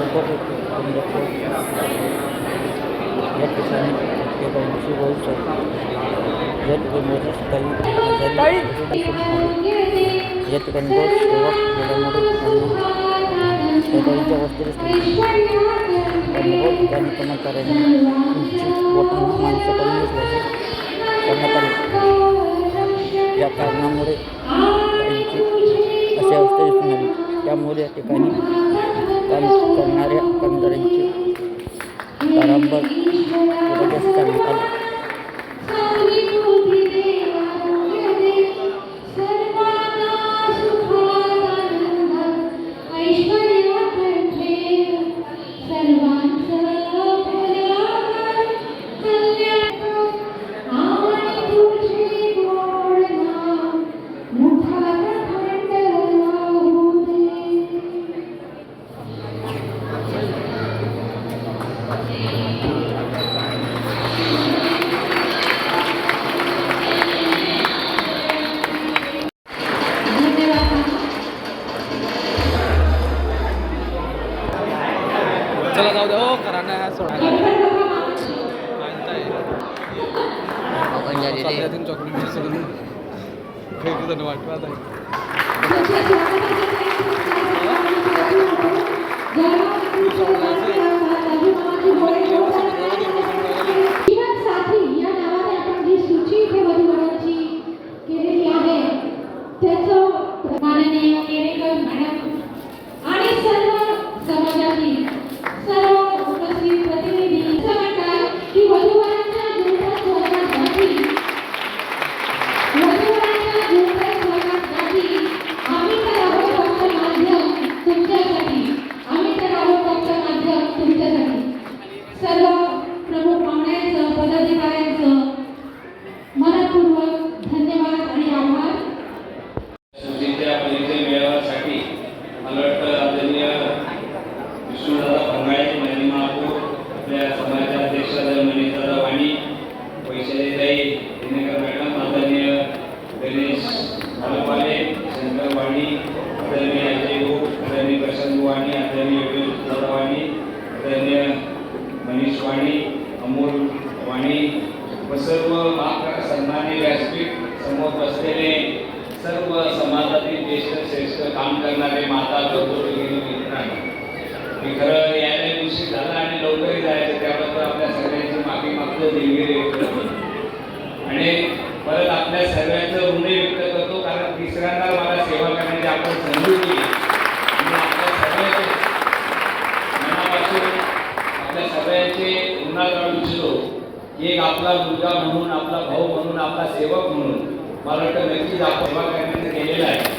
पंढरपूर या ठिकाणी प्रत्येकांची भविष्य या ठिकाणी मोटरसायकल आजारी असून या ठिकाणी बस सेवा केल्यामुळे त्यांना माणसं करून या कारणामुळे त्यांची अशी अवस्था दिसून आली. त्यामुळे या ठिकाणी Kan, kan, kan, kan, brother. सर्व समाजातील ज्येष्ठ श्रेष्ठ काम करणारे माता भगिनी मित्रांनो मी खरं यायला उशीर झाला आणि लवकरही जायचं त्याबद्दल आपल्या सगळ्यांची माफी मागतो दिलगिरी व्यक्त करतो आणि परत आपल्या सगळ्यांचं ऋण व्यक्त करतो कारण तिसऱ्यांदा मला सेवा करण्याची आपण संधी दिली. आणि आपल्या सगळ्यांचे मनापासून आपल्या सगळ्यांचे ऋणात इच्छितो एक आपला मुलगा म्हणून आपला भाऊ म्हणून आपला सेवक म्हणून मला वाटतं नक्कीच आपण सेवा करण्याचं केलेलं आहे.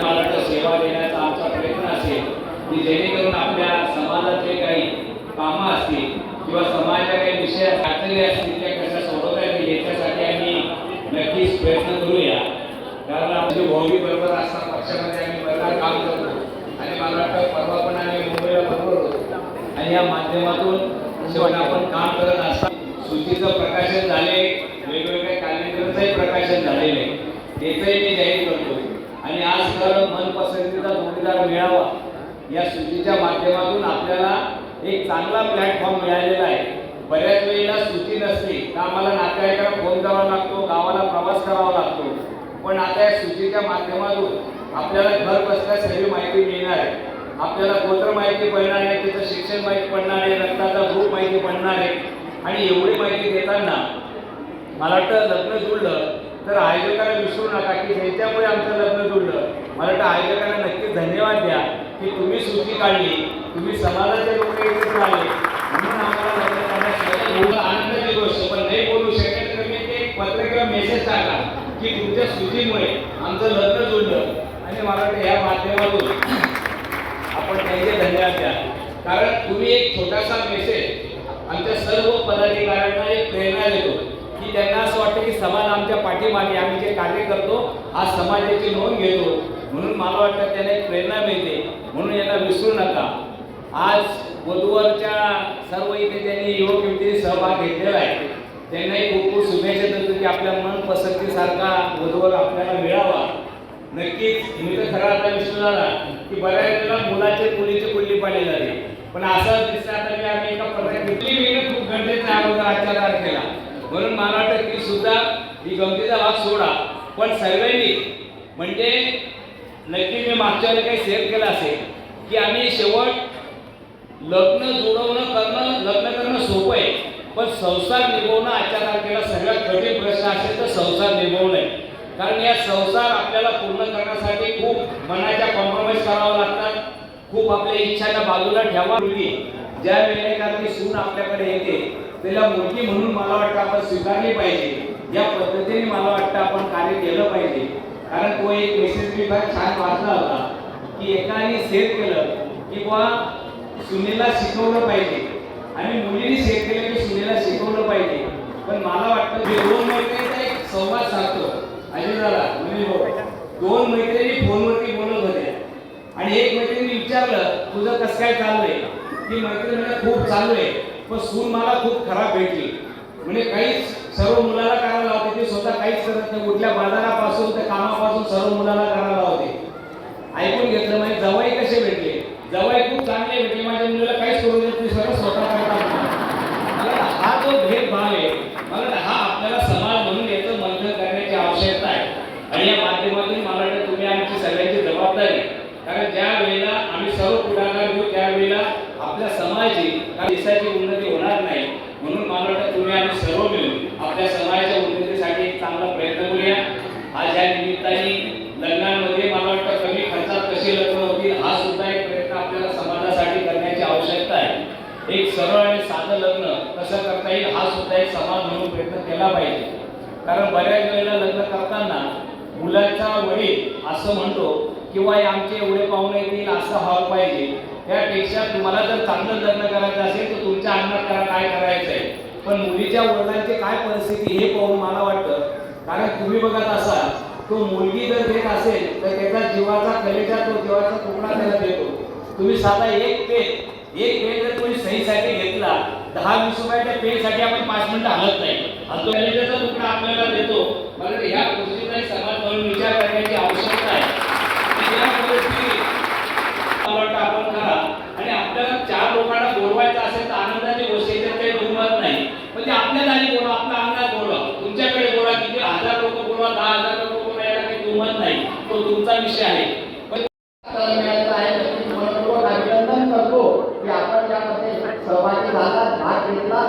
मला वाटतं सेवा देण्याचा आमचा प्रयत्न असेल की जेणेकरून आपल्या समाजाचे काही कामं असतील किंवा समाजाच्या काही विषय अडचणी असतील त्या कशा सोडवता येतील याच्यासाठी आम्ही नक्कीच प्रयत्न करूया. कारण आमचे भाऊबी बरोबर असतात पक्षामध्ये आम्ही बरोबर काम करतो. आणि मला वाटतं परवा पण आम्ही मुंबईला बरोबर होतो. आणि या माध्यमातून शेवट आपण काम करत असताना सूचीचं प्रकाशन झाले वेगवेगळ्या कॅलेंडरचंही प्रकाशन झालेलं आहे त्याचंही मी जाहीर करतो आणि आज तर जोडीदार मिळावा या सूचीच्या माध्यमातून आपल्याला एक चांगला प्लॅटफॉर्म मिळालेला आहे. बऱ्याच वेळेला सूची नसली तर आम्हाला नातेवाईकांना फोन करावा लागतो गावाला प्रवास करावा लागतो. पण आता या सूचीच्या माध्यमातून आपल्याला घर बसल्या सगळी माहिती मिळणार आहे. आपल्याला गोत्र माहिती पडणार आहे त्याचं शिक्षण माहिती पडणार आहे रक्ताचा ग्रुप माहिती पडणार आहे. आणि एवढी माहिती देताना मला वाटतं लग्न जुळलं तर आयोजकांना विसरू नका की ह्याच्यामुळे आमचं लग्न जुळलं. मला वाटतं आयोजकांना नक्कीच धन्यवाद द्या की तुम्ही सूची काढली. तुम्ही समाजाचे लोक एकत्र आले. म्हणून आम्हाला लग्न करण्यास एवढं आनंदाची गोष्ट. पण नाही बोलू शकत तर मी ते एक पत्र किंवा मेसेज टाका की तुमच्या सूचीमुळे आमचं लग्न जुळलं. आणि मला वाटतं या माध्यमातून आपण त्यांचे धन्यवाद द्या. कारण तुम्ही एक छोटासा मेसेज आमच्या सर्व पदाधिकाऱ्यांना एक प्रेरणा देतो. त्यांना असं वाटतं की समाज आमच्या पाठीमागे आम्ही जे कार्य करतो आज समाजाची नोंद घेतो. म्हणून मला वाटतं त्यांना एक प्रेरणा मिळते. म्हणून यांना विसरू नका. आज वधूवरच्या सर्व इथे त्यांनी युवक युवतीने सहभाग घेतलेला आहे. त्यांनाही खूप खूप शुभेच्छा देतो की आपल्या मन पसंतीसारखा वधूवर आपल्याला मिळावा. नक्कीच मी तर खरा आता विसरू झाला की बऱ्याच वेळेला मुलाचे मुलीचे कुल्ली पाडली जाते. पण असं दिसतं आता की आम्ही एका प्रकारे घेतली खूप गरजेचा अगोदर आजच्या तारखेला. म्हणून मला वाटतं की सुद्धा ही गमतीचा भाग सोडा. पण सर्वांनी म्हणजे नक्की मी मागच्या वेळी काही शेअर केलं असेल की आम्ही शेवट लग्न जुळवणं करणं लग्न करणं सोपं आहे पण संसार निभवणं आजच्या तारखेला सगळ्यात कठीण प्रश्न असेल तर संसार निभवणं आहे. कारण या संसार आपल्याला पूर्ण करण्यासाठी खूप मनाच्या कॉम्प्रोमाइज करावं लागतात. खूप आपल्या इच्छांना बाजूला ठेवा मुलगी. ज्या वेळेला एखादी सून आपल्याकडे येते त्याला मुलगी म्हणून मला वाटतं आपण स्वीकारली पाहिजे. या पद्धतीने मला वाटतं आपण कार्य केलं पाहिजे. कारण तो एक मेसेज मी फार छान वाचला होता की एकाने सेट केलं की बुवा सुनेला शिकवलं पाहिजे. आणि मुलीने सेट केलं की सुनेला शिकवलं पाहिजे. पण मला वाटतं जे दोन मैत्रिणींचा एक संवाद साधतो. अजय दादा मुली दोन मैत्रिणी फोनवरती बोलत होत्या. आणि एक मैत्रिणी विचारलं तुझं कसं काय चाललंय ती मैत्रिणी खूप चालू आहे. पण सून मला खूप खराब भेटली. म्हणजे काहीच सर्व मुलाला करायला लावते ते स्वतः काहीच करत नाही. कुठल्या बाजारापासून त्या कामापासून सर्व मुलाला करायला लावते ऐकून घेतलं म्हणजे जवाई कसे भेटले जवाई खूप चांगले भेटले माझ्या मुलीला काहीच करू देत नाही सर्व स्वतः करतात मला वाटतं हा जो भेदभाव आहे मला वाटतं हा आपल्याला समाज म्हणून याचं मंथन करण्याची आवश्यकता आहे आणि या माध्यमातून मला वाटतं तुम्ही आमची सगळ्यांची जबाबदारी कारण ज्या वेळेला आम्ही सर्व पुढाकार घेऊ त्यावेळेला आपल्या समाजाची कारण देशाची उन्नती होणार नाही म्हणून मला वाटतं तुम्ही आम्ही सर्व मिळून आपल्या समाजाच्या उन्नतीसाठी एक चांगला प्रयत्न करूया आज या निमित्ताने लग्नामध्ये मला वाटतं कमी खर्चात कसे लग्न होतील हा सुद्धा एक प्रयत्न आपल्याला समाजासाठी करण्याची आवश्यकता आहे एक सरळ आणि साधं लग्न कसं करता येईल हा सुद्धा एक समाज म्हणून प्रयत्न पाहिजे. कारण बऱ्याच वेळेला लग्न करताना मुलाचा वडील असं म्हणतो किंवा हे आमचे एवढे पाहुणे येतील असं व्हावं पाहिजे. त्यापेक्षा तुम्हाला जर चांगलं लग्न करायचं असेल तर तुमच्या अंगणात करा काय करायचं आहे पण मुलीच्या वडिलांची काय परिस्थिती हे पाहून मला वाटतं. कारण तुम्ही बघत असाल तो मुलगी जर देत असेल तर त्याचा जीवाचा कलेचा तो जीवाचा तुकडा त्याला देतो. तुम्ही साधा एक पेन एक पेन जर तुम्ही सहीसाठी घेतला दहा वीस रुपयाच्या पेनसाठी आपण पाच मिनिटं हलत नाही. आणि तो तुकडा आपल्याला देतो. मला ह्या गोष्टीचा समाज म्हणून विचार करण्याची आवश्यकता आहे की या परिस्थितीत मला वाटतं आपण करा आणि आपल्याला चार लोकांना बोलवायचं असेल तर आनंदाची गोष्ट आहे त्यात काही दुर्मत नाही म्हणजे आपल्या जागी बोलवा आपल्या अंगात बोलवा तुमच्याकडे बोलवा किती हजार लोक बोलवा दहा हजार लोक बोलवा याला काही दुर्मत नाही तो तुमचा विषय आहे पण मिळालेलं आहे त्याची मनपूर्वक अभिनंदन करतो की आपण यामध्ये सहभागी झालात भाग घेतला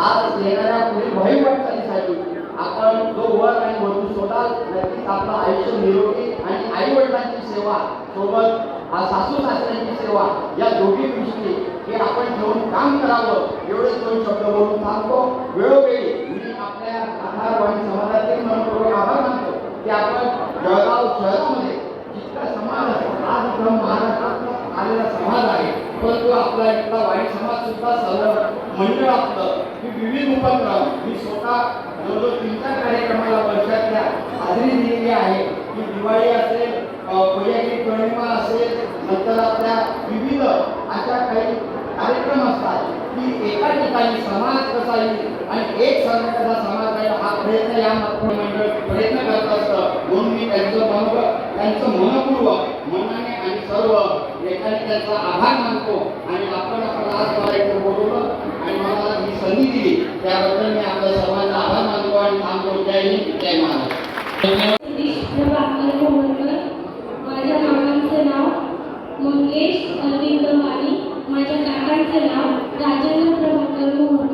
आज येणाऱ्या पुढील भावी वाटचालीसाठी आपण जो वर आणि वधू सोडाल नक्कीच आपलं आयुष्य निरोगी आणि आई वडिलांची सेवा सोबत सासू सासऱ्यांची सेवा या दोघी दृष्टी हे आपण घेऊन काम करावं एवढे दोन शब्द बोलून थांबतो. वेळोवेळी मी आपल्या आधारवाणी समाजातील मनपूर्वक आभार मानतो की आपण जळगाव शहरामध्ये जितका समाज आहे आज आपला महाराष्ट्रात आलेला समाज आहे परंतु आपला इथला वाईट समाज सुद्धा सर्व मंडळ म्हणजे आपलं उपक्रम मी स्वतः जवळजवळ तीन चार कार्यक्रमाला वर्षातल्या हाजरी दिलेली आहे. की दिवाळी असेल वैयक्तिक पौर्णिमा असेल नंतर आपल्या विविध अशा काही कार्यक्रम असतात की एका ठिकाणी समाज कसा येईल आणि एक सण समाज आहे हा प्रयत्न या मंडळ प्रयत्न करत असतं. म्हणून मी त्यांचं मनोबल त्यांचं मनपूर्वक मनाने आणि सर्व एकाने त्यांचा आभार मानतो आणि आपण आपण बोलवलं आणि मला ही संधी दिली. त्याबद्दल मी आपल्या सर्वांचा आभार मानतो आणि थांबतो जय हिंद जय महाराष्ट्र. माझ्या मामांचं नाव मंगेश अरविंद वाणी माझ्या काकांचं नाव राजेंद्र प्रभाकर मोहन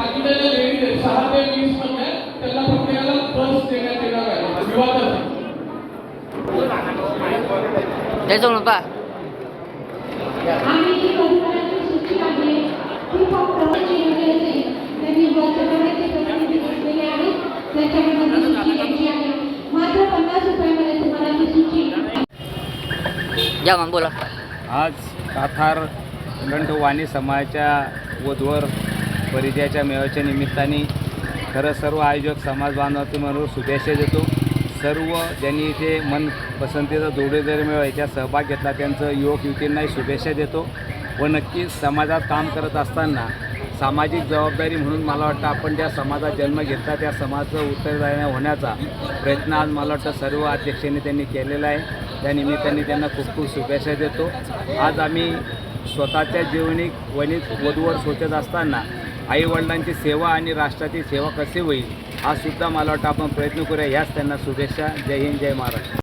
बाकीच्या ज्या लेडीज आहेत सहा ते वीसमध्ये त्यांना प्रत्येकाला बस देण्यात येणार आहे. त्याच्यामुळे पा या मग बोला. आज काथार गंठवाणी समाजाच्या वधूवर परिचयाच्या मेळाव्याच्या निमित्ताने खरं सर्व आयोजक समाज बांधवांवर शुभेच्छा देतो. सर्व ज्यांनी इथे मन पसंतीचा जोडेदार मेळ याच्यात सहभाग घेतला त्यांचं युवक युवतींनाही शुभेच्छा देतो व नक्कीच समाजात काम करत असताना सामाजिक जबाबदारी म्हणून मला वाटतं आपण ज्या समाजात जन्म घेतला त्या समाजाचं उत्तरदायी होण्याचा प्रयत्न आज मला वाटतं सर्व अध्यक्षांनी त्यांनी केलेला आहे. त्या निमित्ताने त्यांना खूप खूप शुभेच्छा देतो. आज आम्ही स्वतःच्या जीवनी वणित वधूवर सोचत असताना आईवडिलांची सेवा आणि राष्ट्राची सेवा कशी होईल हा सुद्धा मला वाटतं आपण प्रयत्न करूया. ह्याच त्यांना शुभेच्छा. जय हिंद जय महाराष्ट्र.